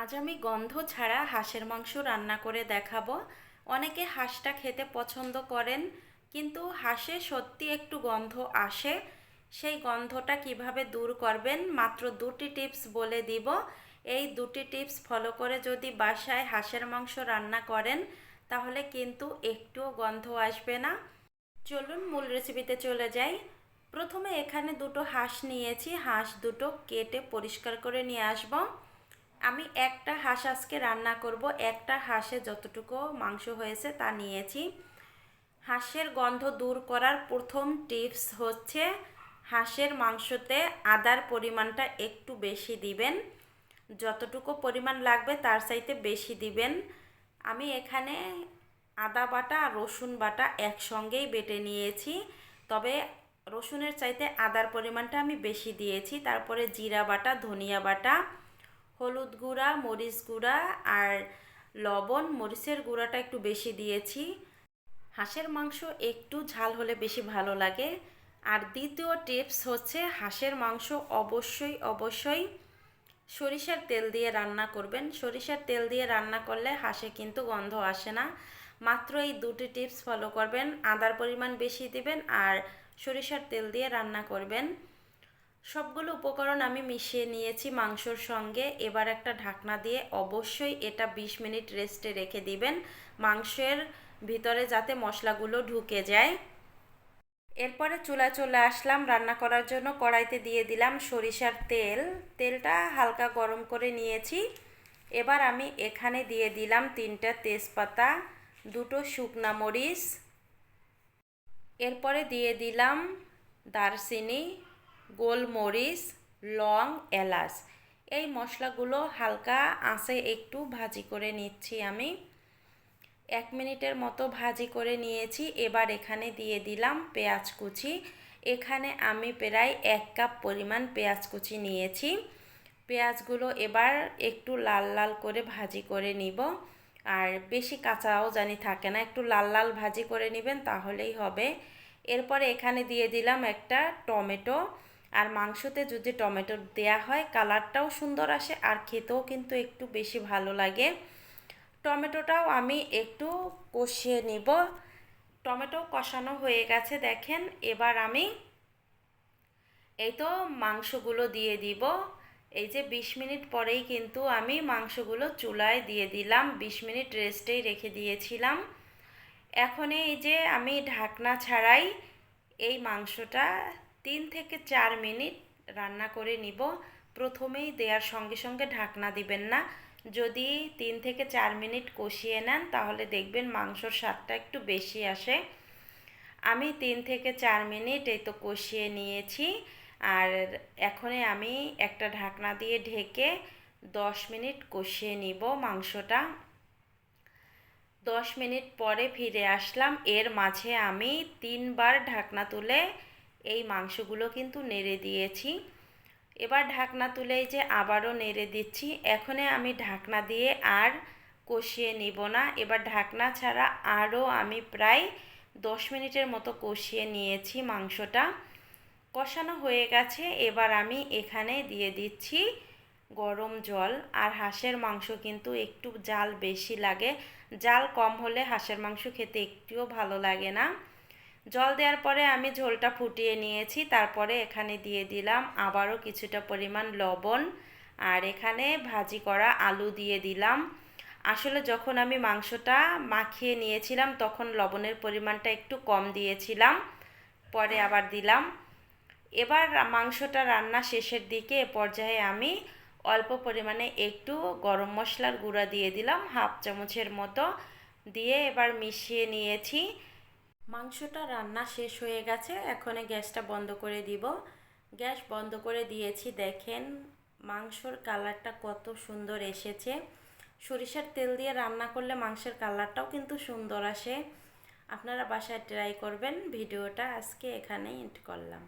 আজ আমি গন্ধ ছাড়া হাঁসের মাংস রান্না করে দেখাবো। অনেকে হাঁসটা খেতে পছন্দ করেন, কিন্তু হাঁসে সত্যি একটু গন্ধ আসে। সেই গন্ধটা কীভাবে দূর করবেন মাত্র দুটি টিপস বলে দিব। এই দুটি টিপস ফলো করে যদি বাসায় হাঁসের মাংস রান্না করেন, তাহলে কিন্তু একটুও গন্ধ আসবে না। চলুন মূল রেসিপিতে চলে যাই। প্রথমে এখানে দুটো হাঁস নিয়েছি। হাঁস দুটো কেটে পরিষ্কার করে নিয়ে আসব। আমি একটা হাঁস আজকে রান্না করব। একটা হাঁসে যতটুকু মাংস হয়েছে তা নিয়েছি। হাঁসের গন্ধ দূর করার প্রথম টিপস হচ্ছে হাঁসের মাংসতে আদার পরিমাণটা একটু বেশি দিবেন। যতটুকু পরিমাণ লাগবে তার চাইতে বেশি দিবেন। আমি এখানে আদা বাটা আর রসুন বাটা একসঙ্গেই বেটে নিয়েছি। তবে রসুনের চাইতে আদার পরিমাণটা আমি বেশি দিয়েছি। তারপরে জিরা বাটা, ধনিয়া বাটা হলুদ গুঁড়া, মরিচ গুঁড়া আর লবণ। মরিচের গুঁড়াটা একটু বেশি দিয়েছি। হাঁসের মাংস একটু ঝাল হলে বেশি ভালো লাগে। আর দ্বিতীয় টিপস হচ্ছে, হাঁসের মাংস অবশ্যই অবশ্যই সরিষার তেল দিয়ে রান্না করবেন। সরিষার তেল দিয়ে রান্না করলে হাঁসে কিন্তু গন্ধ আসে না। মাত্র এই দুটি টিপস ফলো করবেন। আদার পরিমাণ বেশি দিবেন আর সরিষার তেল দিয়ে রান্না করবেন। সবগুলো উপকরণ আমি মিশিয়ে নিয়েছি মাংসর সঙ্গে। এবার একটা ঢাকনা দিয়ে অবশ্যই এটা ২০ মিনিট রেস্টে রেখে দিবেন মাংসের ভিতরে যাতে মশলাগুলো ঢুকে যায়। এরপরে চুলা চলে আসলাম, রান্না করার জন্য কড়াইতে দিয়ে দিলাম সরিষার তেল। তেলটা হালকা গরম করে নিয়েছি। এবার আমি এখানে দিয়ে দিলাম তিনটা তেজপাতা, দুটো শুকনা মরিচ। এরপরে দিয়ে দিলাম দারচিনি গোলমরিচ, লং, এলাচ। এই মশলাগুলো হালকা আঁচে একটু ভাজি করে নিচ্ছি আমি। এক মিনিটের মতো ভাজি করে নিয়েছি। এবার এখানে দিয়ে দিলাম পেঁয়াজ কুচি। এখানে আমি প্রায় এক কাপ পরিমাণ পেঁয়াজ কুচি নিয়েছি। পেঁয়াজগুলো এবার একটু লাল লাল করে ভাজি করে নিব। আর বেশি কাঁচাও জানি থাকে না, একটু লাল লাল ভাজি করে নেবেন তাহলেই হবে। এরপরে এখানে দিয়ে দিলাম একটা টমেটো। আর মাংসতে যদি টমেটো দেয়া হয়, কালারটাও সুন্দর আসে আর খেতেও কিন্তু একটু বেশি ভালো লাগে। টমেটোটাও আমি একটু কষিয়ে নিব। টমেটো কষানো হয়ে গেছে দেখেন, এবার আমি এই তো মাংসগুলো দিয়ে দিব। এই যে ২০ মিনিট পরেই কিন্তু আমি মাংসগুলো চুলায় দিয়ে দিলাম ২০ মিনিট রেস্টেই রেখে দিয়েছিলাম। এখন এই যে আমি ঢাকনা ছাড়াই এই মাংসটা তিন থেকে চার মিনিট রান্না করে নিব। প্রথমেই দেওয়ার সঙ্গে সঙ্গে ঢাকনা দিবেন না। যদি তিন থেকে চার মিনিট কষিয়ে নেন, তাহলে দেখবেন মাংসর স্বাদটা একটু বেশি আসে। আমি তিন থেকে চার মিনিট এই তো কষিয়ে নিয়েছি। আর এখনই আমি একটা ঢাকনা দিয়ে ঢেকে দশ মিনিট কষিয়ে নিব মাংসটা। দশ মিনিট পরে ফিরে আসলাম। এর মাঝে আমি তিনবার ঢাকনা তুলে এই মাংসগুলো কিন্তু নেড়ে দিয়েছি। এবার ঢাকনা তুলে যে আবারও নেড়ে দিচ্ছি। এখনে আমি ঢাকনা দিয়ে আর কষিয়ে নিব না। এবার ঢাকনা ছাড়া আরও আমি প্রায় দশ মিনিটের মতো কষিয়ে নিয়েছি মাংসটা। কষানো হয়ে গেছে। এবার আমি এখানে দিয়ে দিচ্ছি গরম জল। আর হাঁসের মাংস কিন্তু একটু জাল বেশি লাগে। জাল কম হলে হাঁসের মাংস খেতে একটুও ভালো লাগে না। জল দেওয়ার পরে আমি ঝোলটা ফুটিয়ে নিয়েছি, তারপরে এখানে দিয়ে দিলাম আবারও কিছুটা পরিমাণ লবণ আর এখানে ভাজি করা আলু দিয়ে দিলাম। আসলে যখন আমি মাংসটা মাখিয়ে নিয়েছিলাম তখন লবণের পরিমাণটা একটু কম দিয়েছিলাম, পরে আবার দিলাম। এবার মাংসটা রান্না শেষের দিকে এ পর্যায়ে আমি অল্প পরিমাণে একটু গরম মশলার গুঁড়া দিয়ে দিলাম, হাফ চামচের মতো দিয়ে এবার মিশিয়ে নিয়েছি। মাংসটা রান্না শেষ হয়ে গেছে, এখন গ্যাসটা বন্ধ করে দিব। গ্যাস বন্ধ করে দিয়েছি, দেখেন মাংসর কালারটা কত সুন্দর এসেছে। সরিষার তেল দিয়ে রান্না করলে মাংসের কালারটাও কিন্তু সুন্দর আসে। আপনারা বাসায় ট্রাই করবেন, ভিডিওটা আজকে এখানেই এন্ড করলাম।